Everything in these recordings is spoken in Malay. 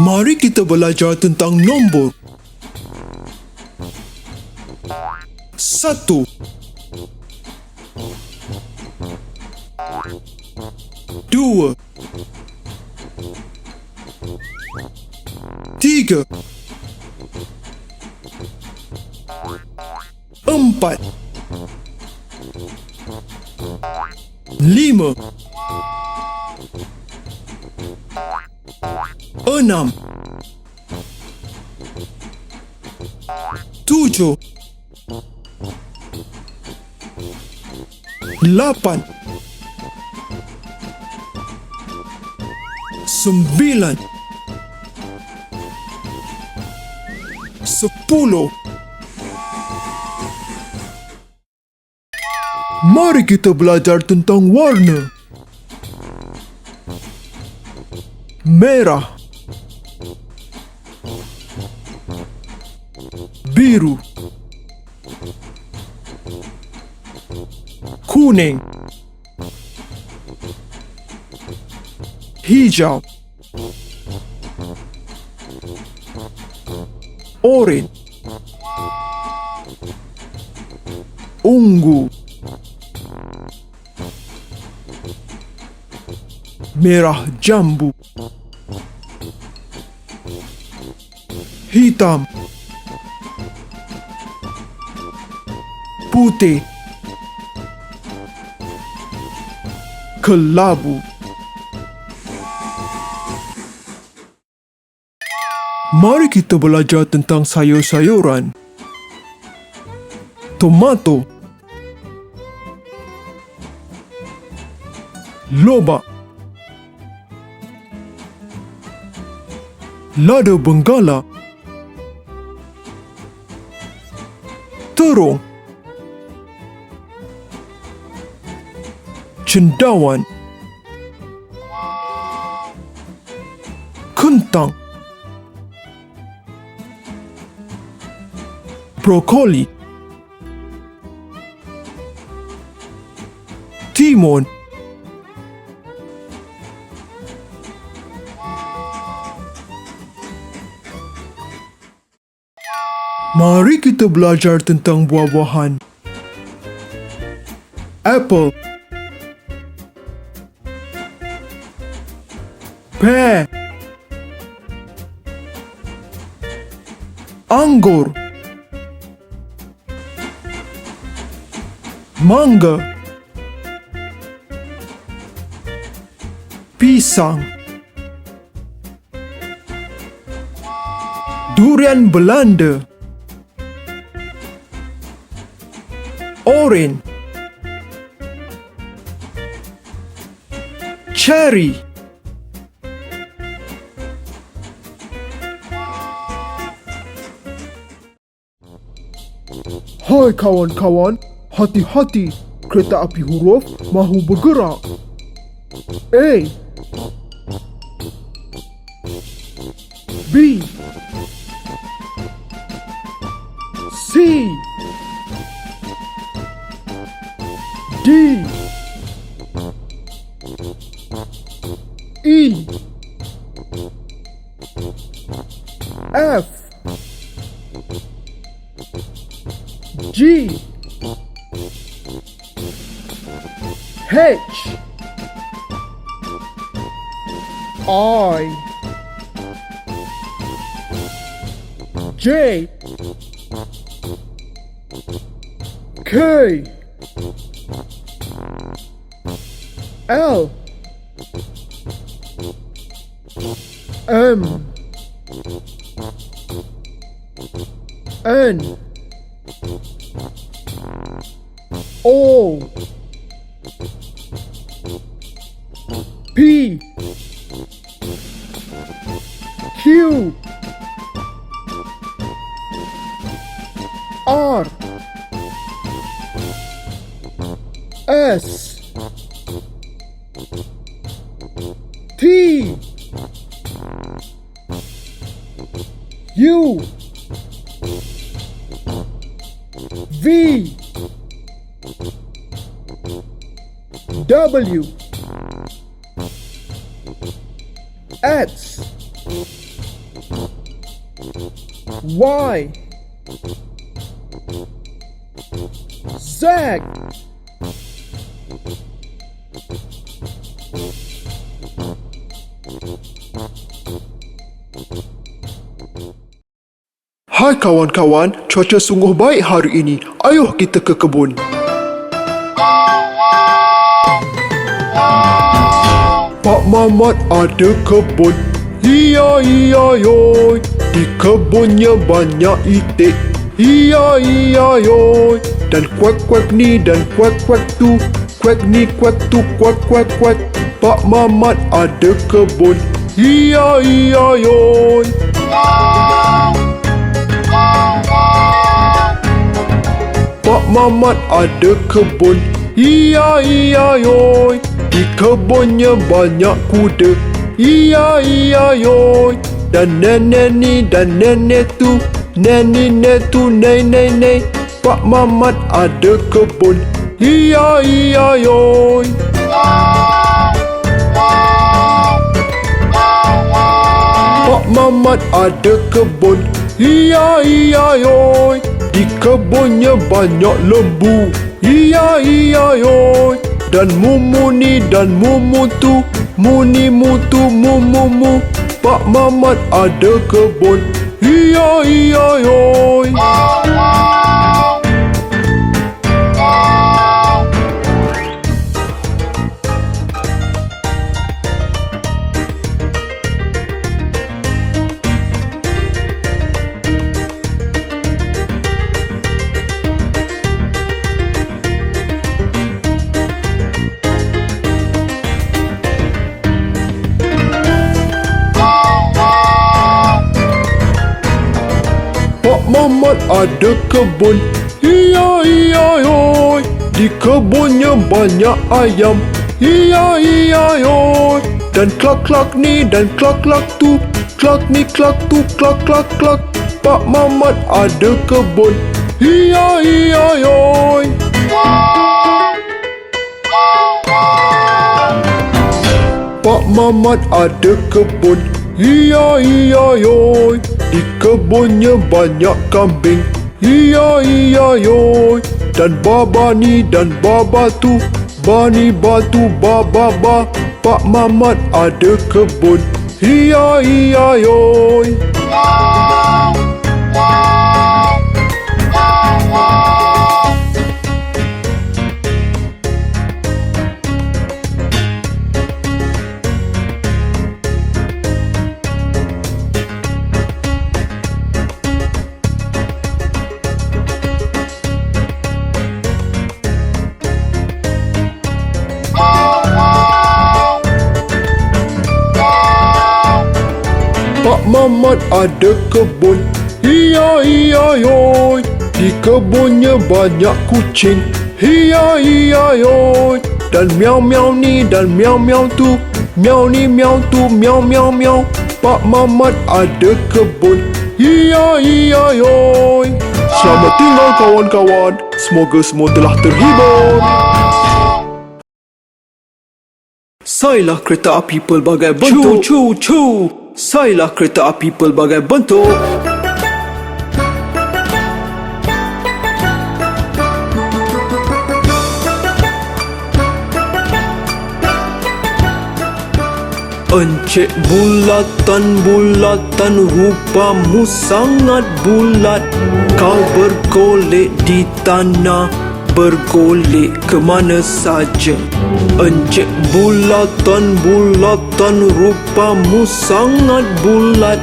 Mari kita belajar tentang nombor. Satu. Dua. Tiga. Empat. Lima. Enam. Tujuh. Lapan. Sembilan. Sepuluh. Mari kita belajar tentang warna. Merah. Biru. Kuning. Hijau. Orange. Ungu. Merah jambu. Hitam. Putih. Kelabu. Mari kita belajar tentang sayur-sayuran. Tomato. Lobak. Lada Benggala. Terung. Cendawan. Kentang. Brokoli. Timun. Mari kita belajar tentang buah-buahan. Apple. Anggur. Mangga. Pisang. Durian Belanda. Orange. Cherry. Hai kawan-kawan, hati-hati, kereta api huruf mahu bergerak. A H I J K L M N O. P. Q. R. S. T. U W X Y Z Hai kawan-kawan, cuaca sungguh baik hari ini. Ayuh kita ke kebun. Pak Mamat ada kebun. Iya iya yoy. Di kebunnya banyak itik. Iya iya yoy. Dan kuek-kuek ni dan kuek-kuek tu. Kuek ni kuek tu kuek kuek kuek. Pak Mamat ada kebun. Iya iya yoy. Pak Mamat ada kebun Iya iya yoy Di kebunnya banyak kuda. Iya iya yoy Dan nenek ni dan nenek tu. Nenek tu nenek nenek Pak Mamat ada kebun. Iya iya yoy Pak Mamat ada kebun. Iya iya yoy Di kebunnya banyak lembu. Iya iya yoy Dan mumu ni dan mumu tu Muni mutu mumu mu. Pak Mamat ada kebun. Iya iya yoy Mamat ada kebun. Iya iya yoy Di kebunnya banyak ayam. Iya iya yoy Dan klak-klak ni dan klak-klak tu. Klak ni klak tu klak-klak klak Pak Mamat ada kebun. Iya iya yoy Pak Mamat ada kebun. Iya iya yoy Di kebunnya banyak kambing. Iya iya yoy Dan baba ni dan baba tu. Bani batu baba ba. Pak Mamat ada kebun. Iya iya yoy ada kebun. Iya iya yoy Di kebunnya banyak kucing. Iya iya yoy Dan miau miau ni dan miau miau tu. Miau ni miau tu miau miau miau. Pak Mamat ada kebun. Iya iya yoy Selamat tinggal kawan-kawan. Semoga semua telah terhibur. Sailah kereta api pelbagai bentuk. Cu cu cu Sailah kereta api pelbagai bentuk. Encik bulatan-bulatan rupamu sangat bulat. Kau bergolek di tanah Bergolek ke mana saja. Encik bulatan-bulatan rupamu sangat bulat.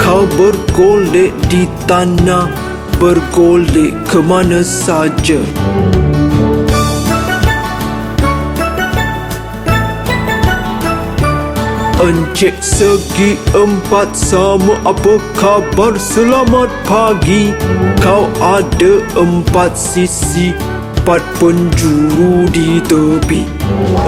Kau bergolek di tanah Bergolek ke mana saja. Encik segi empat sama apa khabar selamat pagi. Kau ada empat sisi Empat penjuru di tepi.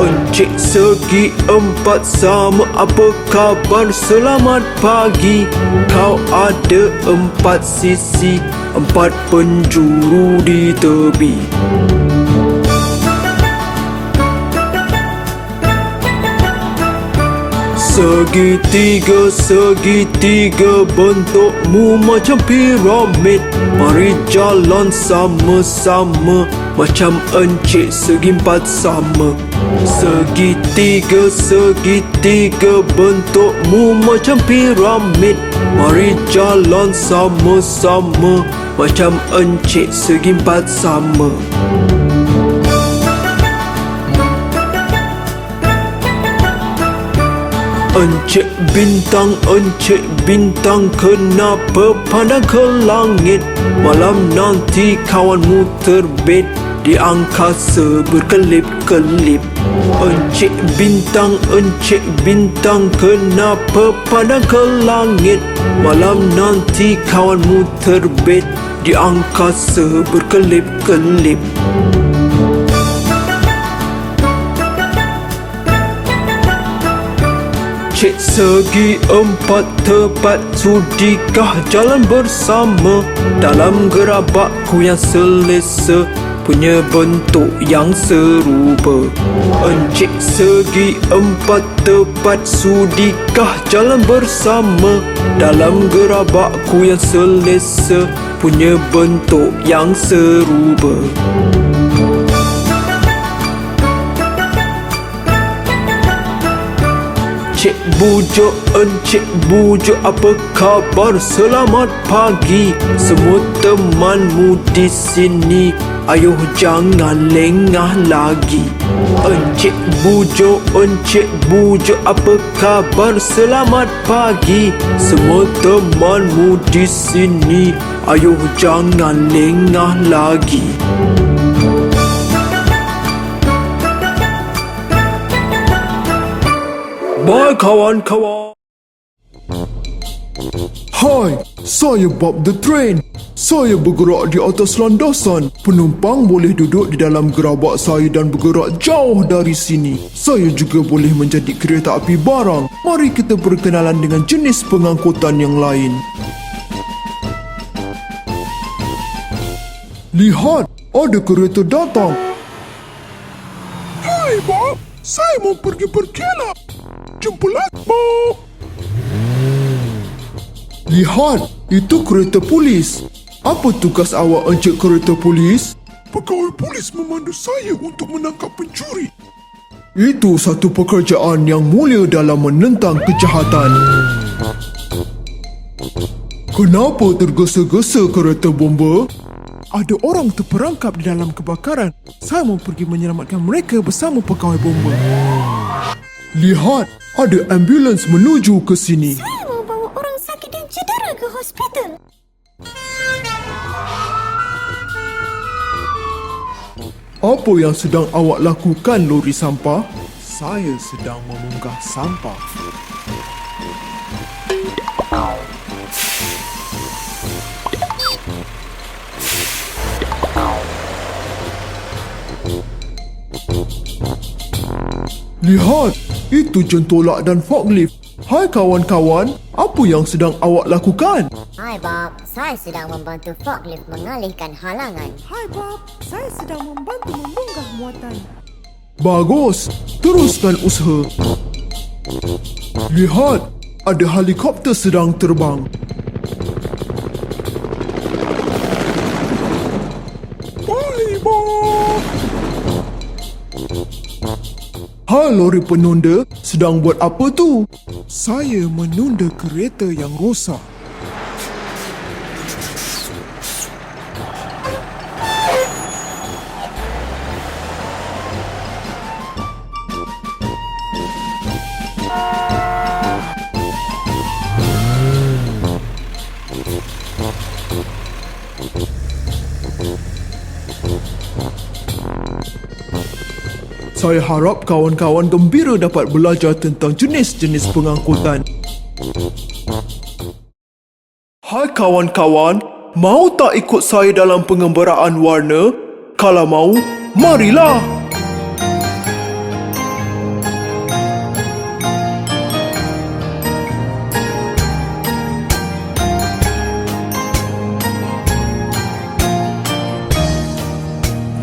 Encik segi empat sama apa khabar? Selamat pagi. Kau ada empat sisi Empat penjuru di tepi. Segitiga, segitiga bentukmu macam piramid. Mari jalan sama-sama Macam encik segi empat sama Segitiga, segitiga bentukmu macam piramid. Mari jalan sama-sama Macam encik segi empat sama. Encik bintang, encik bintang Kenapa pandang ke langit? Malam nanti kawanmu terbit Di angkasa berkelip-kelip. Encik bintang, encik bintang Kenapa pandang ke langit? Malam nanti kawanmu terbit Di angkasa berkelip-kelip. Cik segi empat tepat Sudikah jalan bersama? Dalam gerabakku yang selesa Punya bentuk yang serupa. Encik segi empat tepat Sudikah jalan bersama? Dalam gerabakku yang selesa Punya bentuk yang serupa bujuk, encik bujuk Apa khabar? Selamat pagi. Semua temanmu di sini. Ayuh jangan lengah lagi. Encik bujuk, encik bujuk Apa khabar? Selamat pagi. Semua temanmu di sini. Ayuh jangan lengah lagi Bye kawan-kawan. Hai, saya Bob the Train. Saya bergerak di atas landasan. Penumpang boleh duduk di dalam gerabak saya dan bergerak jauh dari sini. Saya juga boleh menjadi kereta api barang. Mari kita berkenalan dengan jenis pengangkutan yang lain. Lihat, ada kereta datang. Hai Bob, saya mau pergi berkelak. Jumpa lagi. Lihat, itu kereta polis. Apa tugas awak encik kereta polis? Pegawai polis memandu saya untuk menangkap pencuri. Itu satu pekerjaan yang mulia dalam menentang kejahatan. Kenapa tergesa-gesa kereta bomba? Ada orang terperangkap di dalam kebakaran. Saya mau pergi menyelamatkan mereka bersama pegawai bomba. Lihat, ada ambulans menuju ke sini. Saya mau bawa orang sakit dan cedera ke hospital. Apa yang sedang awak lakukan, lori sampah? Saya sedang memunggah sampah. Lihat, itu jentolak dan forklift. Hai kawan-kawan, apa yang sedang awak lakukan? Hai Bob, saya sedang membantu forklift mengalihkan halangan. Hai Bob, saya sedang membantu memunggah muatan. Bagus, teruskan usaha. Lihat, ada helikopter sedang terbang. Lori penunda, sedang buat apa tu? Saya menunda kereta yang rosak. Saya harap kawan-kawan gembira dapat belajar tentang jenis-jenis pengangkutan. Hai kawan-kawan, mau tak ikut saya dalam pengembaraan warna? Kalau mau, marilah!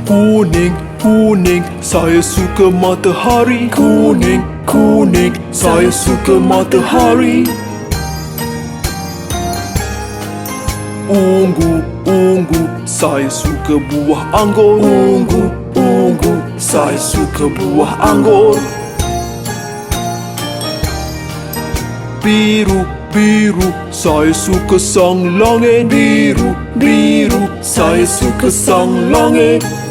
Kuning, kuning Saya suka matahari. Kuning, kuning Saya suka matahari. Ungu, ungu Saya suka buah anggur. Ungu, ungu Saya suka buah anggur. Biru, biru Saya suka sang langit. Biru, biru Saya suka sang langit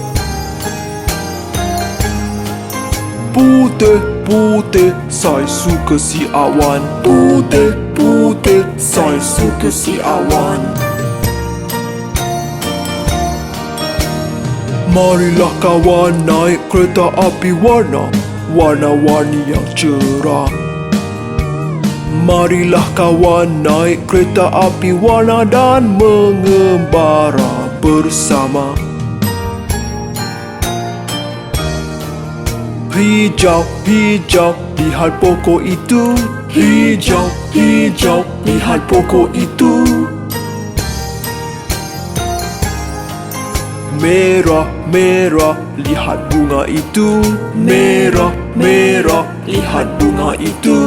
Putih, putih Saya suka si awan. Putih, putih Saya suka si awan. Marilah kawan naik kereta api warna Warna-warni yang cerah. Marilah kawan naik kereta api warna dan mengembara bersama Hijau, hijau, lihat pokok itu. Hijau, hijau, lihat pokok itu. Merah, merah, lihat bunga itu. Merah, merah, lihat bunga itu.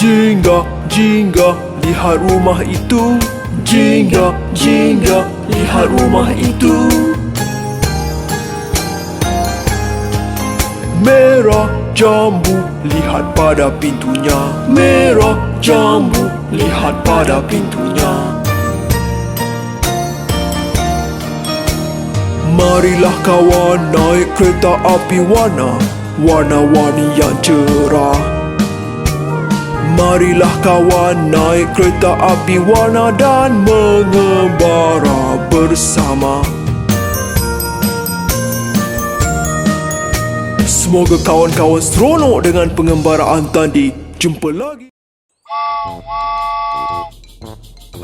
Jingga, jingga, lihat rumah itu. Jingga, jingga, lihat rumah itu Merah jambu, lihat pada pintunya. Merah jambu, lihat pada pintunya. Marilah kawan naik kereta api warna Warna-warni yang cerah. Marilah kawan naik kereta api warna dan mengembara bersama Semoga kawan-kawan seronok dengan pengembaraan tadi. Jumpa lagi.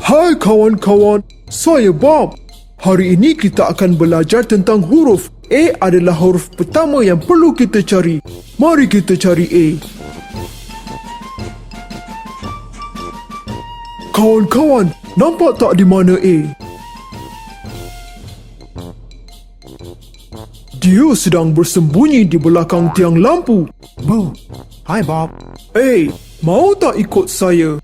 Hai kawan-kawan, saya Bob. Hari ini kita akan belajar tentang huruf. A adalah huruf pertama yang perlu kita cari. Mari kita cari A. Kawan-kawan, nampak tak di mana A? Dia sedang bersembunyi di belakang tiang lampu. Boo. Hi, Bob. Eh, mau tak ikut saya?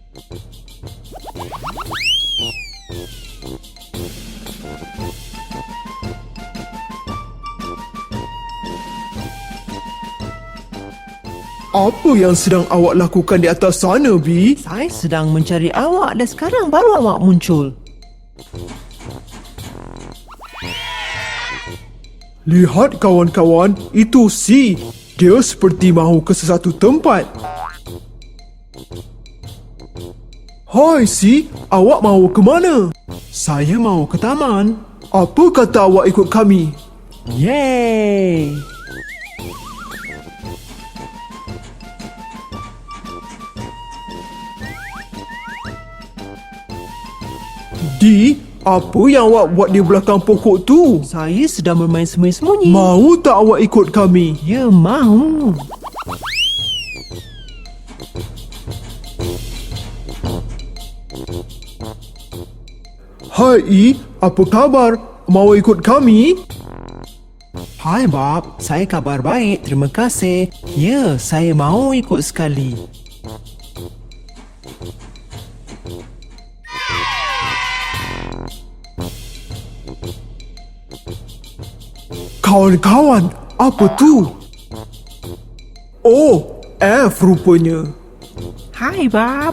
Apa yang sedang awak lakukan di atas sana, Bi? Saya sedang mencari awak dan sekarang baru awak muncul. Lihat kawan-kawan, itu si. Dia seperti mahu ke sesuatu tempat. Hai si, awak mahu ke mana? Saya mau ke taman. Apa kata awak ikut kami? Yeay! Di, apa yang awak buat di belakang pokok tu? Saya sedang bermain sembunyi-sembunyi. Mahu tak awak ikut kami? Ya, mahu. Hai apa khabar? Mahu ikut kami? Hai, Bob. Saya kabar baik. Terima kasih. Ya, saya mau ikut sekali. Kawan-kawan, apa tu? Oh, F rupanya. Hai, Bob.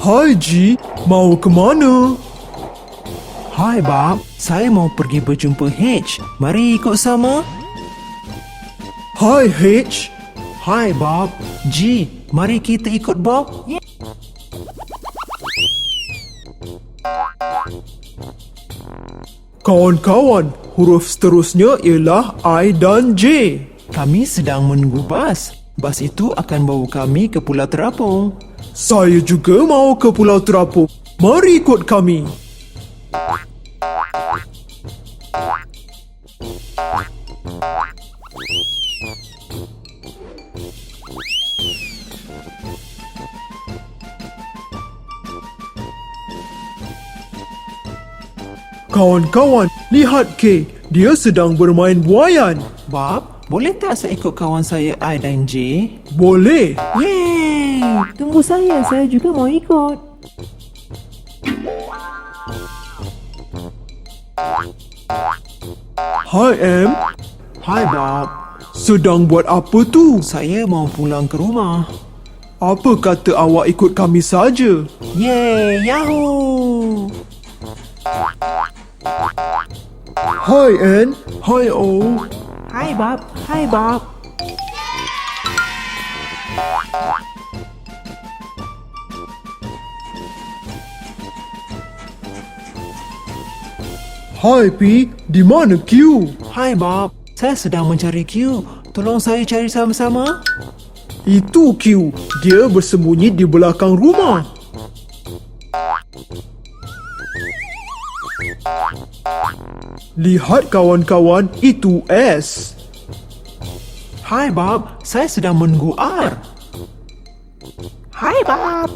Hai G, mau ke mana? Hai, Bob. Saya mau pergi berjumpa H. Mari ikut sama. Hai H, Hai, Bob. G. Mari kita ikut Bob. Kawan-kawan, huruf seterusnya ialah I dan J. Kami sedang menunggu bas. Bas itu akan bawa kami ke Pulau Terapung. Saya juga mau ke Pulau Terapung. Mari ikut kami. Kawan-kawan, lihat K. Dia sedang bermain buayan. Bob, boleh tak saya ikut kawan saya I dan J? Boleh. Yeay! Tunggu saya, saya juga mau ikut. Hai Em, Hai Bob, sedang buat apa tu? saya mau pulang ke rumah. Apa kata awak ikut kami saja? Yeay, yahoo! Hai Ann, hai O. Hai Bob, hai Bob. Hai P, di mana Q? Hai Bob, saya sedang mencari Q. Tolong saya cari sama-sama. Itu Q, dia bersembunyi di belakang rumah. Lihat kawan-kawan, itu S. Hai Bob, saya sedang menunggu R. Hai Bob.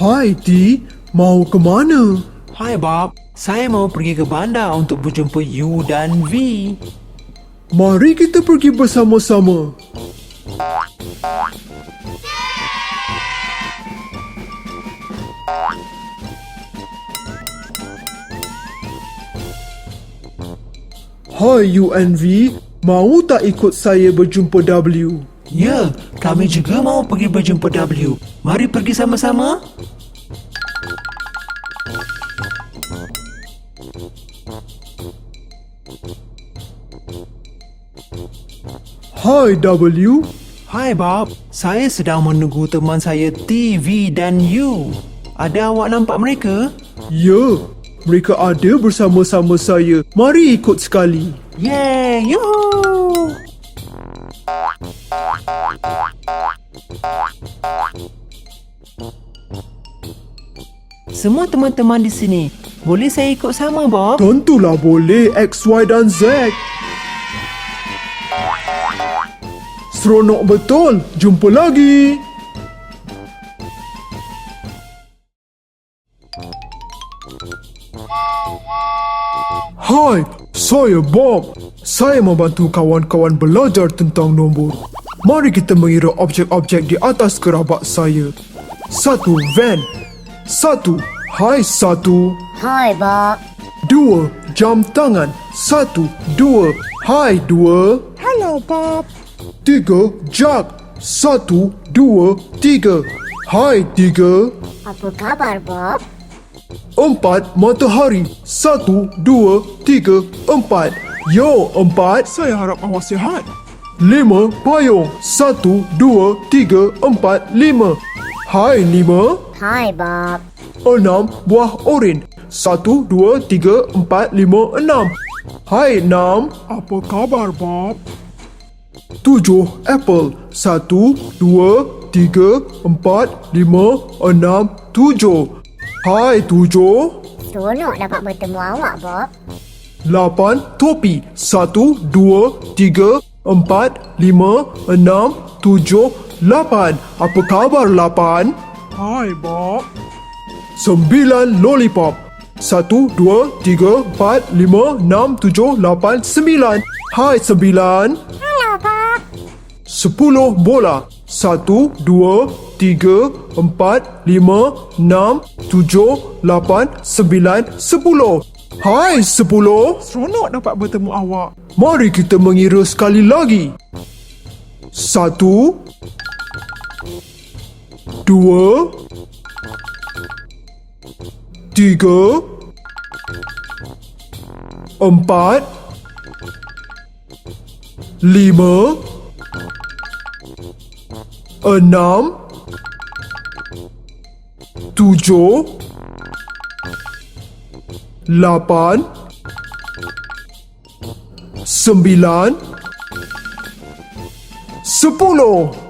Hai T, mau ke mana? Hai Bob, saya mau pergi ke bandar untuk berjumpa U dan V. Mari kita pergi bersama-sama. Hai UNV, mau tak ikut saya berjumpa W? Ya, kami juga mau pergi berjumpa W. Mari pergi sama-sama. Hai W, Hai Bob, saya sedang menunggu teman saya T, V dan U. Ada awak nampak mereka? ya, mereka ada bersama-sama saya. Mari ikut sekali. Yeay, yuhuu! Semua teman-teman di sini, boleh saya ikut sama Bob? Tentulah boleh X, Y dan Z. Seronok betul. Jumpa lagi. Hai, saya Bob. Saya membantu kawan-kawan belajar tentang nombor. Mari kita mengira objek-objek di atas kerabat saya. Satu van. Satu. Hai satu. Hai Bob. Dua. Jam tangan. Satu. Dua. Hai dua. Hello Bob. Tiga. Jug. Satu. Dua. Tiga. Hai tiga. Apa khabar Bob? Empat. Matahari. Satu. Dua. Tiga. Empat. Yo empat. Saya harap awak sihat. Lima. Payung. Satu. Dua. Tiga. Empat. Lima. Hai lima. Hai Bob. Enam buah oren. Satu, dua, tiga, empat, lima, enam. Hai enam. Apa khabar, Bob? Tujuh apple. Satu, dua, tiga, empat, lima, enam, tujuh. Hai tujuh. Seronok dapat bertemu awak Bob. Lapan topi. Satu, dua, tiga, empat, lima, enam, tujuh, lapan. Apa khabar lapan? Hai, Bob. Sembilan lollipop. Satu, dua, tiga, empat, lima, enam, tujuh, lapan, sembilan. Hai, sembilan. Hello Bob. Sepuluh bola. Satu, dua, tiga, empat, lima, enam, tujuh, lapan, sembilan, sepuluh. Hai, sepuluh. Seronok dapat bertemu awak. Mari kita mengira sekali lagi. Satu, dua, tiga, empat, lima, enam, tujuh, lapan, sembilan, sepuluh.